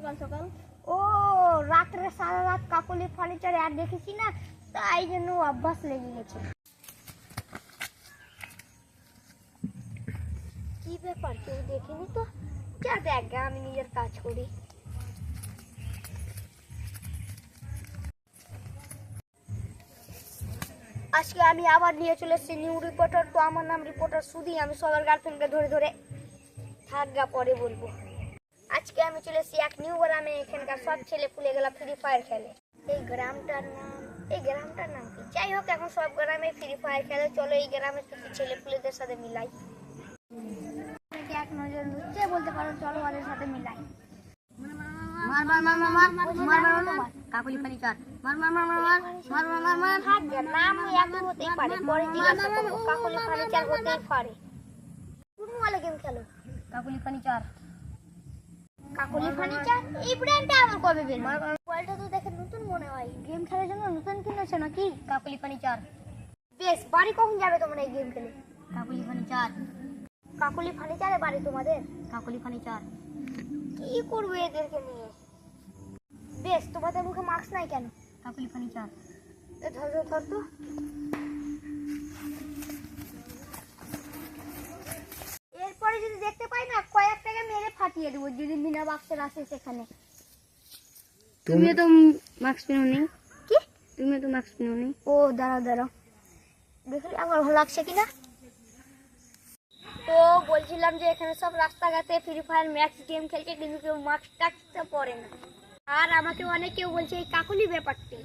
সকাল সকাল। ও, রাত্রে সারা রাত কাকলি ফার্নিচার অ্যাড দেখেছি না, তাই জন্য অভ্যাস লেগে গেছে। কি ব্যাপার, কেউ দেখেনি তো? যা দেখ আমি নিজের কাজ করি। আজকে আমি আবার নিয়ে চলে এসেছি নিউ রিপোর্টার তো আমার নাম রিপোর্টার সুদি আমি সবার গার্লফ্রেন্ডকে ধরে ধরে থাকগা পরে বলব। আজকে আমি চলে এসেছি এক নিউ গ্রামে এখানকার সব ছেলে পুলে গেলা ফ্রি ফায়ার খেলে এই গ্রামটার নাম এই গ্রামটার নাম কি যাই হোক এখন সব গ্রামে ফ্রি ফায়ার খেলে চলো এই গ্রামের কিছু ছেলে পুলেদের সাথে মিলাই এক নজর লুচ্ছে বলতে পারো চলো ওদের সাথে মিলাই মার মার মার মার মার মার মার মার মার কাকুলি ফার্নিচার মার মার মার মার মার মার মার মার মার থাকবে নাম এক হতেই পারে পরে জিজ্ঞাসা করব কাকলি ফার্নিচার হতেই পারে কোন মোবাইলে গেম খেলো কাকুলি ফার্নিচার কাকলি ফার্নিচার এই ব্র্যান্ডটা আবার কবে বের মোবাইলটা তো দেখে নতুন মনে হয়। গেম খেলার জন্য নতুন কিনেছো নাকি কাকুলি ফার্নিচার বেশ বাড়ি কখন যাবে তোমরা এই গেম খেলে? কাকুলি ফার্নিচার কাকলি ফার্নিচারে বাড়ি তোমাদের? কাকুলি ফার্নিচার কি করবে এদেরকে নিয়ে? বেশ তোমাদের মুখে মাস্ক নাই কেন? কাকুলি ফার্নিচার ধর ধর ধর তো। এরপরে যদি দেখতে পাই না কয়েক টাকা মেরে ফাটিয়ে দেবো যদি বিনা বাক্সের আসে সেখানে। তুমিও তো মাস্ক পিনো নেই কি? তুমিও তো মাস্ক পিনো নেই ও দাঁড়াও দাঁড়াও। দেখলি আমার ভালো লাগছে কিনা। তো বলছিলাম যে এখানে সব রাস্তাঘাটে ফ্রি ফায়ার ম্যাক্স গেম খেলছে কিন্তু কেউ মাস্ক টাক্সটা পরে না। আর আমাকে অনেক কেউ বলছে এই কাকুলি ব্যাপারটি।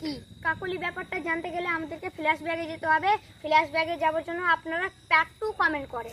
কি? কাকুলি ব্যাপারটা জানতে গেলে আমাদেরকে ফ্ল্যাশ ব্যাগে যেতে হবে। ফ্ল্যাশ ব্যাগে যাওয়ার জন্য আপনারা প্যাক টু কমেন্ট করে